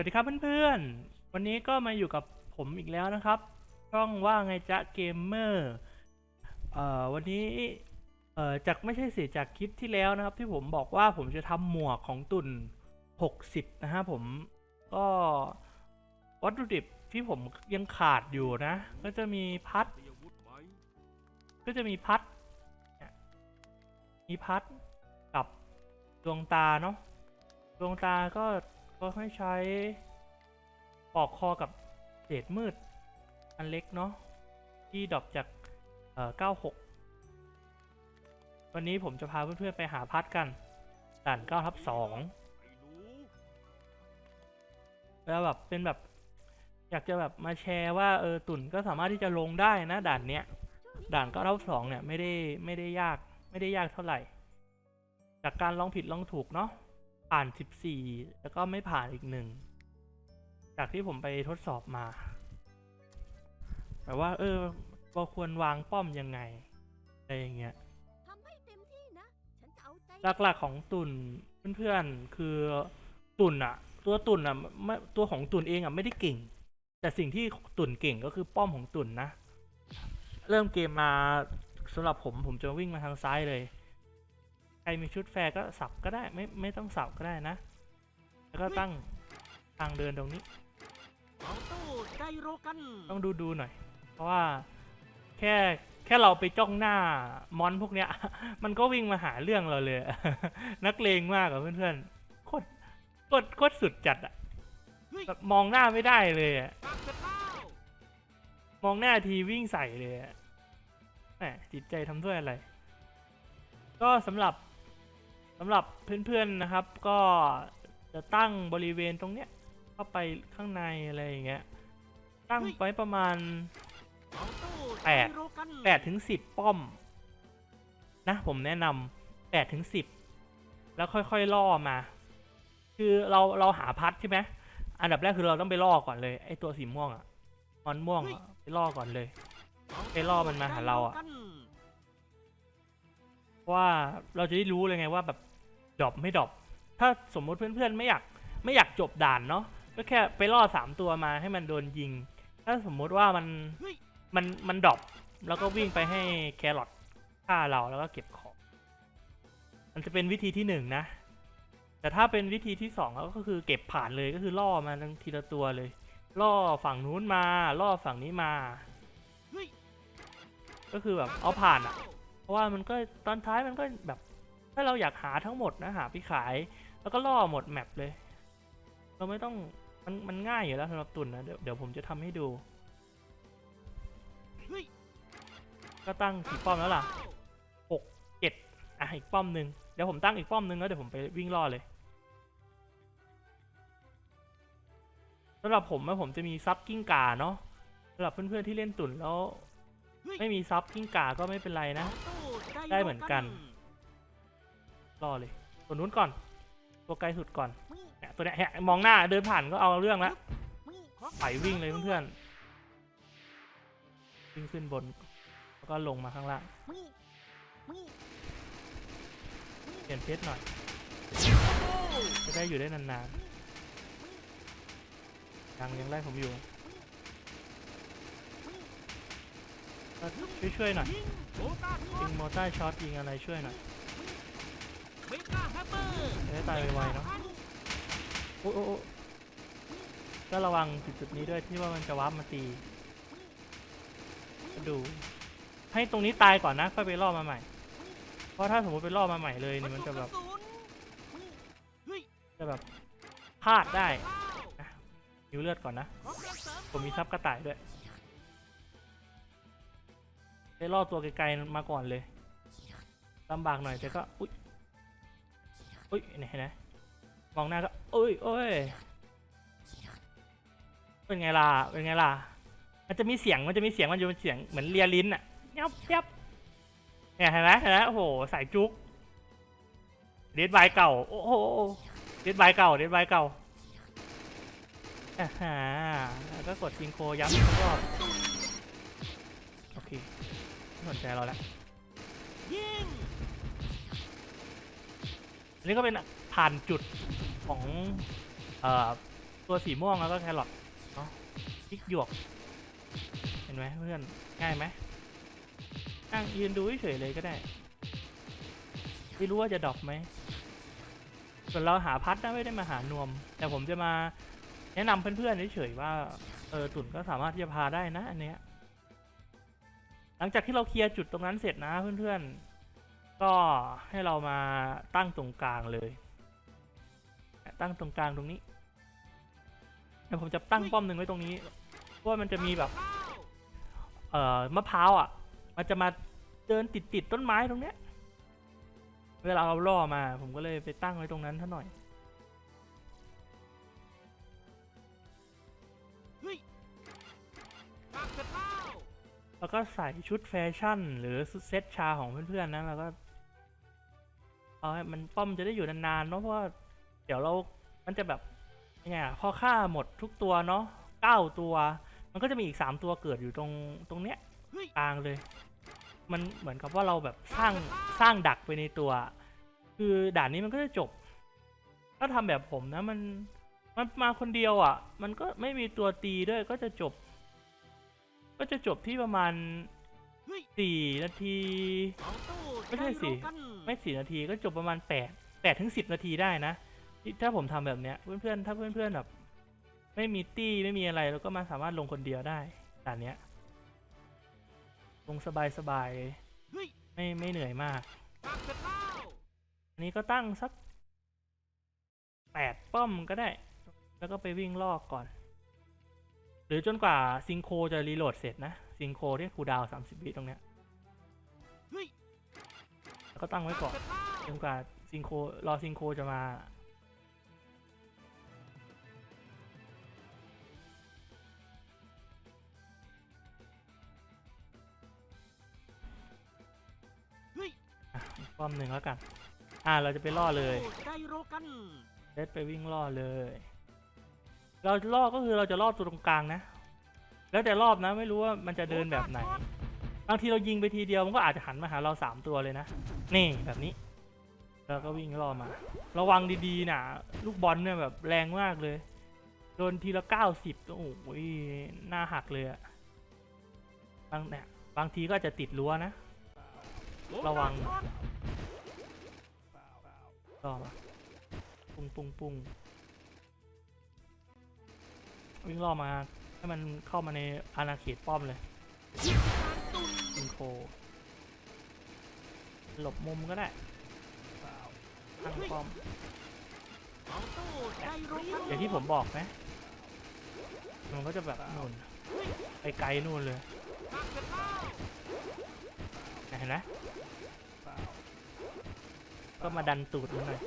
วัสดีครับเพื่อนๆ วันนี้ก็มาอยู่กับผมอีกแล้วนะครับ ช่องว่าไงจ๊ะเกมเมอร์เอ่อวันนี้เอ่อจากไม่ใช่เสียจากคลิปที่แล้วนะครับ ที่ผมบอกว่าผมจะทำหมวกของตุ่น 60 นะฮะผมก็วัตถุดิบที่ผมยังขาดอยู่นะ ก็จะมีพัด ก็จะมีพัด มีพัดกับดวงตาเนาะดวงตาก็ ก็ให้ใช้ปอกคอกับเศษมืด อันเล็กเนาะที่ดรอปจากเอ่อ96 วันนี้ผมจะพาเพื่อนๆไปหาพัดกันด่าน9ทับ2แล้วแบบเป็นแบบ อยากจะแบบมาแชร์ว่าเออตุ่นก็สามารถที่จะลงได้นะด่านเนี้ยด่าน9ทับ2เนี่ยไม่ได้ไม่ได้ยากไม่ได้ยากเท่าไหร่ จากการลองผิดลองถูกเนาะ ผ่าน 14 แล้วก็ไม่ผ่านอีกหนึ่ง จากที่ผมไปทดสอบมาแต่ว่า เออเราควรวางป้อมยังไง อะไรอย่างเงี้ยทำให้เต็มที่นะฉันจะเอาใจหลักๆของตุนเพื่อนๆ คือตุนอะตัวตุนอะไม่ตัวของตุนเองอะไม่ได้เก่ง แต่สิ่งที่ตุนเก่งก็คือป้อมของตุนนะ เริ่มเกมมาสำหรับผมผมจะวิ่งมาทางซ้ายเลย ใครมีชุดแฟร์ก็สับก็ได้ไม่ไม่ต้องสับก็ได้นะ แล้วก็ตั้งทางเดินตรงนี้เอาตู้ไดโรกันต้องดูดูหน่อย เพราะว่าแค่แค่เราไปจ้องหน้ามอนพวกเนี้ย มันก็วิ่งมาหาเรื่องเราเลย นักเลงมากอะเพื่อนๆโคตรโคตรโคตรสุดจัดอะเฮ้ยแบบมองหน้าไม่ได้เลยอะตักเสร็จแล้วมองหน้าทีวิ่งใส่เลยอะแหมจิตใจทำด้วยอะไร ก็สำหรับ สำหรับเพื่อนๆนะครับ ก็จะตั้งบริเวณตรงเนี้ยเข้าไปข้างในอะไรอย่างเงี้ยตั้งไว้ประมาณแปดแปดถึงสิบป้อม นะ ผมแนะนำแปดถึงสิบแล้วค่อยๆล่อมา คือเราเราหาพัดใช่ไหมอันดับแรกคือเราต้องไปล่อก่อนเลยไอตัวสีม่วงอะมอนม่วงอะไปล่อก่อนเลยเาตู้ไปล่อมันมาหาเราอะว่าเราจะได้รู้เลยไงว่าแบบ ดรอปไม่ดรอปถ้าสมมุติเพื่อนๆไม่อยากไม่อยากจบด่านเนาะก็แค่ไปล่อสามตัวมาให้มันโดนยิง ถ้าสมมุติว่ามันมันมันดรอปแล้วก็วิ่งไปให้แครอทฆ่าเราแล้วก็เก็บของ มันจะเป็นวิธีที่หนึ่งนะ แต่ถ้าเป็นวิธีที่สองก็คือเก็บผ่านเลยก็คือล่อมาทั้งทีละตัวเลย ล่อฝั่งนู้นมาล่อฝั่งนี้มา ก็คือแบบเอาผ่านอะ เพราะว่ามันก็ตอนท้ายมันก็แบบ ถ้าเราอยากหาทั้งหมดนะหาไปขาย แล้วก็ล่อหมดแมปเลย เราไม่ต้องมันมันง่ายอยู่แล้วสำหรับตุนนะเดี๋ยวเดี๋ยวผมจะทำให้ดูเฮ้ยก็ตั้งกี่ป้อมแล้วล่ะหกเจ็ดอะอีกป้อมหนึ่งเดี๋ยวผมตั้งอีกป้อมหนึ่งแล้วเดี๋ยวผมไปวิ่งล่อเลยสำหรับผมนะผมจะมีซับกิ้งก่าเนาะสำหรับเพื่อนๆที่เล่นตุนแล้วเฮ้ยไม่มีซับกิ้งก่าก็ไม่เป็นไรนะเอาตู้ไโรได้เหมือนกัน รอเลยตัวนู้นก่อน ตัวไกลสุดก่อนเนี่ยตัวเนี้ยแหะมองหน้าเดินผ่านก็เอาเรื่องแล้วไปวิ่งเลยเพื่อนๆวิ่งขึ้นบน แล้วก็ลงมาข้างล่างเปลี่ยนเซตหน่อย จะได้อยู่ได้นานๆยังยังไล่ผมอยู่ก็ช่วยหน่อยยิงมอเตอร์ช็อตยิงอะไรช่วยหน่อย เมกาแฮมเมอร์จะได้ตายไวๆเนาะโอ้โอ้ก็ระวังจุดๆนี้ด้วยที่ว่ามันจะวาร์ปมาตีดู ให้ตรงนี้ตายก่อนนะค่อยไปล่อมาใหม่ เพราะถ้าสมมติไปล่อมาใหม่เลยเนี่ยมันจะแบบจะแบบพลาดได้ว้าวหิวเลือดก่อนนะ ผมมีซับกระต่ายด้วยไปล่อตัวไกลๆมาก่อนเลยลำบากหน่อยแต่ก็อุ๊ย อุ๊ยไหนไหนมองหน้าก็เอ้ยเอ้ยเป็นไงล่ะเป็นไงล่ะมันจะมีเสียงมันจะมีเสียงมันจะเป็นเสียงเหมือนเลียลิ้นอะยับยับเนี่ยเห็นไหมเห็นไหมโอ้โหสายจุกเดดบายเก่าโอ้โหเดดบายเก่าเดดบายเก่าอ่าฮะแล้วก็กดซิงโครย้ำอีกรอบโอเคไม่สนใจเราแล้วยิง อันนี้ก็เป็นผ่านจุดของเอ่อตัวสีม่วงแล้วก็แครอทเนาะพริกหยวก เห็นไหมเพื่อน ง่ายไหมนั่งยืนดูเฉยเลยก็ได้ ไม่รู้ว่าจะดรอปไหมส่วนเราหาพัดนะไม่ได้มาหานวม แต่ผมจะมาแนะนำเพื่อนๆเฉยๆว่าเออตุ่นก็สามารถที่จะพาได้นะอันเนี้ยหลังจากที่เราเคลียร์จุดตรงนั้นเสร็จนะเพื่อนๆ ก็ให้เรามาตั้งตรงกลางเลย ตั้งตรงกลางตรงนี้เดี๋ยวผมจะตั้งป้อมหนึ่งไว้ตรงนี้เพราะว่ามันจะมีแบบ เอ่อมะพร้าวอะ มันจะมาเดินติดติดต้นไม้ตรงเนี้ย เวลาเราล่อมา ผมก็เลยไปตั้งไว้ตรงนั้นท่าหน่อยแล้วแล้วก็ใส่ชุดแฟชั่น หรือเซตชาของเพื่อนๆนะแล้วก็ เอาให้มันป้อมจะได้อยู่นานๆเนาะเพราะว่าเดี๋ยวเรามันจะแบบยังไงอะพอฆ่าหมดทุกตัวเนาะเก้าตัว มันก็จะมีอีกสามตัวเกิดอยู่ตรงตรงเนี้ยเฮ้ยกลางเลย มันเหมือนกับว่าเราแบบสร้างสร้างดักไปในตัว คือด่านนี้มันก็จะจบ ถ้าทำแบบผมนะมันมันมาคนเดียวอะ มันก็ไม่มีตัวตีด้วยก็จะจบ ก็จะจบที่ประมาณเฮ้ยสี่นาทีเอาตู้ ไม่ใช่สิด้รู้กันไม่สี่นาทีก็จบประมาณแปดแปดถึงสิบนาทีได้นะที่ถ้าผมทำแบบเนี้ยเพื่อนๆถ้าเพื่อนๆแบบไม่มีตี้ไม่มีอะไรแล้วก็มาสามารถลงคนเดียวได้ด่านเนี้ยลงสบายๆเลยเฮ้ยไม่ไม่เหนื่อยมากปักเสร็จแล้วอันนี้ก็ตั้งสักแปดป้อมก็ได้ แล้วก็ไปวิ่งลอกก่อน หรือจนกว่าซิงโคจะรีโหลดเสร็จนะ ซิงโคที่คูลดาวสามสิบวิตรงเนี้ยเฮ้ยแล้ว ก็ตั้งไว้ก่อนปักเสร็จแล้วจนกว่าซิงโครอซิงโคจะมาเฮ้ยอะอีกป้อมหนึ่งแล้วกัน อ่า เราจะไปล่อเลยโได้รู้กันเลสไปวิ่งล่อเลย เราจะล่อก็คือเราจะล่อตัวตรงกลางนะ แล้วแต่รอบนะไม่รู้ว่ามันจะเดินแบบไหน บางทีเรายิงไปทีเดียวมันก็อาจจะหันมาหาเราสามตัวเลยนะ นี่แบบนี้ แล้วก็วิ่งล่อมา ระวังดีๆนะลูกบอลเนี่ยแบบแรงมากเลย โดนทีละเก้าสิบโอ้โหหน้าหักเลยอะบางเนี่ยบางทีก็จะติดรั้วนะ ระวังล่อมาปุ้งปุ้งปุ้งวิ่งล่อมาให้มันเข้ามาในอาณาเขตป้อมเลย อินโคหลบมุมก็ได้ตั้งป้อมอย่างที่ผมบอกนะ มันก็จะแบบนู่นไปไกลนู่นเลยเห็นไหมก็มาดันตูดมันหน่อย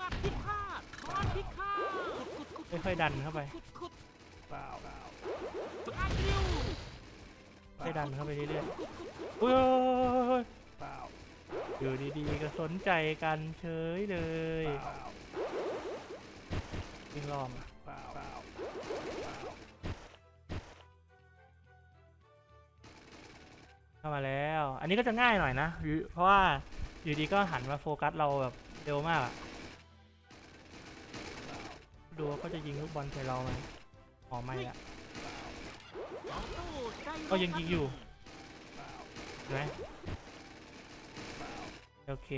มัดพิฆาตคอนพิฆาตขุดขุดขุดค่อยๆดันเข้าไปขุดขุดขุดอา คิวค่อยดันเข้าไปเรื่อยๆอุ้ยอยู่ดีๆก็สนใจกันเฉยเลยวิ่งล้อมอะเข้ามาแล้ว อันนี้ก็จะง่ายหน่อยนะอยู่เพราะว่าอยู่ดีก็หันมาโฟกัสเราแบบเร็วมากอะดูว่าก็จะยิงลูกบอลใส่เราไหมอ๋อไม่อะเอาตู้ได้รู้ ก็ยังยิงอยู่เห็นไหมโอเค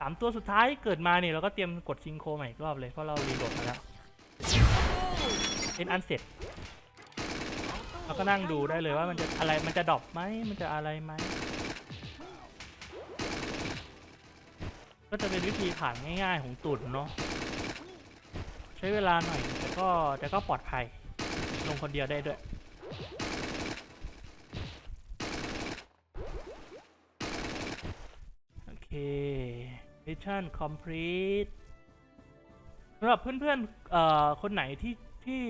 สามตัวสุดท้ายเกิดมาเนี่ยเราก็เตรียมกดซิงโครใหม่อีกรอบเลยเพราะเรารีโหลดมาแล้วเป็นอันเสร็จเราก็นั่งดูได้เลยว่ามันจะอะไรมันจะดรอปไหมมันจะอะไรไหมก็จะเป็นวิธีผ่านง่ายๆของตุ่นเนาะใช้เวลาหน่อยแต่ก็แต่ก็ปลอดภัย ลงคนเดียวได้ด้วยโอเค mission complete สำหรับเพื่อนๆเอ่อคนไหนที่ที่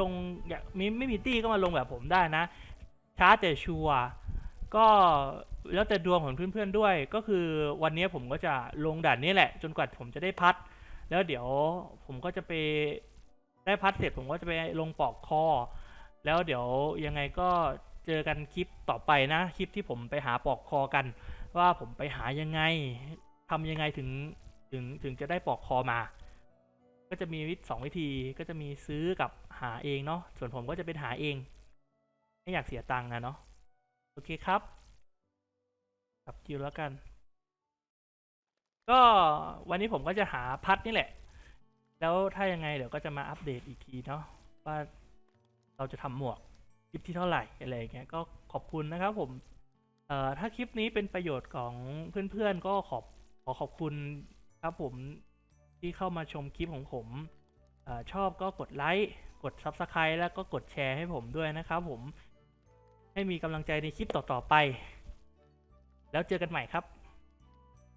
ลงอยากมีไม่มีตี้ก็มาลงแบบผมได้นะ ช้าแต่ชัวร์ก็แล้วแต่ดวงของเพื่อนๆด้วย ก็คือวันนี้ผมก็จะลงด่านนี้แหละ จนกว่าผมจะได้พัด แล้วเดี๋ยวผมก็จะไป ได้พัดเสร็จผมก็จะไปลงปอกคอ แล้วเดี๋ยวยังไงก็เจอกันคลิปต่อไปนะ คลิปที่ผมไปหาปอกคอกัน ว่าผมไปหายังไงทำยังไงถึงถึงถึงจะได้ปอกคอมา ก็จะมีวิธีสองวิธีก็จะมีซื้อกับหาเองเนาะส่วนผมก็จะเป็นหาเอง ไม่อยากเสียตังค์นะเนาะโอเคครับกับคิวแล้วกัน ก็วันนี้ผมก็จะหาพัดนี่แหละ แล้วถ้ายังไงเดี๋ยวก็จะมาอัปเดตอีกทีเนาะว่าเราจะทำหมวกคลิปที่เท่าไหร่อะไรอย่างเงี้ยก็ขอบคุณนะครับผมเอ่อถ้าคลิปนี้เป็นประโยชน์ของเพื่อนๆก็ขอบขอขอบคุณครับผมที่เข้ามาชมคลิปของผมออชอบก็กดไลค์กด Subscribe แล้วก็กดแชร์ให้ผมด้วยนะครับผมให้มีกำลังใจในคลิปต่อๆไป แล้วเจอกันใหม่ครับ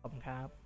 ขอบคุณครับ